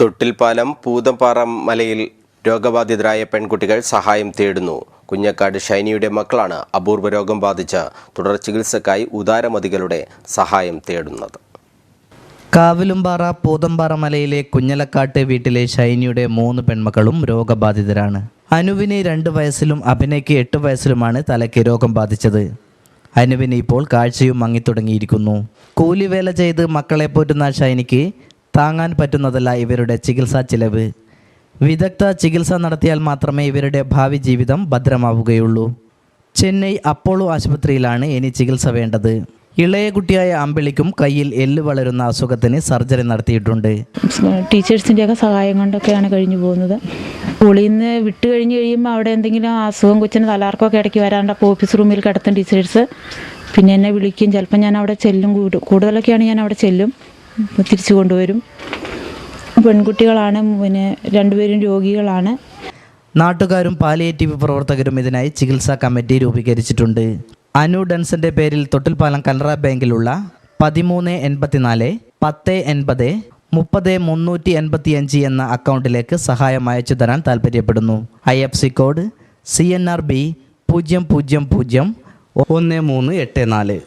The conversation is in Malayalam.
തൊട്ടിൽപ്പാലം പൂതപ്പാറ മലയിൽ രോഗബാധിതരായ പെൺകുട്ടികൾ സഹായം തേടുന്നു. കുഞ്ഞക്കാട് ഷൈനിയുടെ മക്കളാണ് അപൂർവ രോഗം ബാധിച്ച തുടർ ചികിത്സക്കായി ഉദാരമതികളുടെ സഹായം തേടുന്നത്. കാവിലുംപാറ പൂതമ്പാറ മലയിലെ കുഞ്ഞലക്കാട്ട് വീട്ടിലെ ഷൈനിയുടെ മൂന്ന് പെൺമക്കളും രോഗബാധിതരാണ്. അനുവിന് രണ്ട് വയസ്സിലും അഭിനയ്ക്ക് എട്ട് വയസ്സിലുമാണ് തലയ്ക്ക് രോഗം ബാധിച്ചത്. അനുവിന് ഇപ്പോൾ കാഴ്ചയും മങ്ങിത്തുടങ്ങിയിരിക്കുന്നു. കൂലിവേല ചെയ്ത് മക്കളെ പോറ്റുന്ന ഷൈനിക്ക് താങ്ങാൻ പറ്റുന്നതല്ല ഇവരുടെ ചികിത്സാ ചിലവ്. വിദഗ്ധ ചികിത്സ നടത്തിയാൽ മാത്രമേ ഇവരുടെ ഭാവി ജീവിതം ഭദ്രമാവുകയുള്ളൂ. ചെന്നൈ അപ്പോളോ ആശുപത്രിയിലാണ് ഇനി ചികിത്സ വേണ്ടത്. ഇളയ കുട്ടിയായ അമ്പിളിക്കും കയ്യിൽ എല്ല് വളരുന്ന അസുഖത്തിന് സർജറി നടത്തിയിട്ടുണ്ട്. ടീച്ചേഴ്സിന്റെയൊക്കെ സഹായം കൊണ്ടൊക്കെയാണ് കഴിഞ്ഞു പോകുന്നത്. സ്കൂളിൽ നിന്ന് വിട്ട് കഴിഞ്ഞ് കഴിയുമ്പോൾ അവിടെ എന്തെങ്കിലും അസുഖം കൊച്ചിന് തലാർക്കൊക്കെ ഇടയ്ക്ക് വരാണ്ട് അപ്പോൾ ഓഫീസ് റൂമിൽ കിടത്തും ടീച്ചേഴ്സ്. പിന്നെ എന്നെ വിളിക്കും. ചിലപ്പോൾ ഞാൻ അവിടെ ചെല്ലും. കൂടു- കൂടുതലൊക്കെയാണ് ഞാൻ അവിടെ ചെല്ലും. തിരിച്ചു കൊണ്ടുവരും. പെൺകുട്ടികളാണ് പിന്നെ രണ്ടുപേരും രോഗികളാണ്. നാട്ടുകാരും പാലിയേറ്റീവ് പ്രവർത്തകരും ഇതിനായി ചികിത്സാ കമ്മിറ്റി രൂപീകരിച്ചിട്ടുണ്ട്. അനു ഡൻസന്റെ പേരിൽ തൊട്ടിൽപ്പാലം കനറ ബാങ്കിലുള്ള പതിമൂന്ന് എൺപത്തിനാല് പത്ത് എൺപത് മുപ്പത് മുന്നൂറ്റി എൺപത്തി അഞ്ച് എന്ന അക്കൗണ്ടിലേക്ക് സഹായം അയച്ചു തരാൻ താൽപ്പര്യപ്പെടുന്നു. I F C code C N R B പൂജ്യം പൂജ്യം പൂജ്യം ഒന്ന് മൂന്ന് എട്ട് നാല്.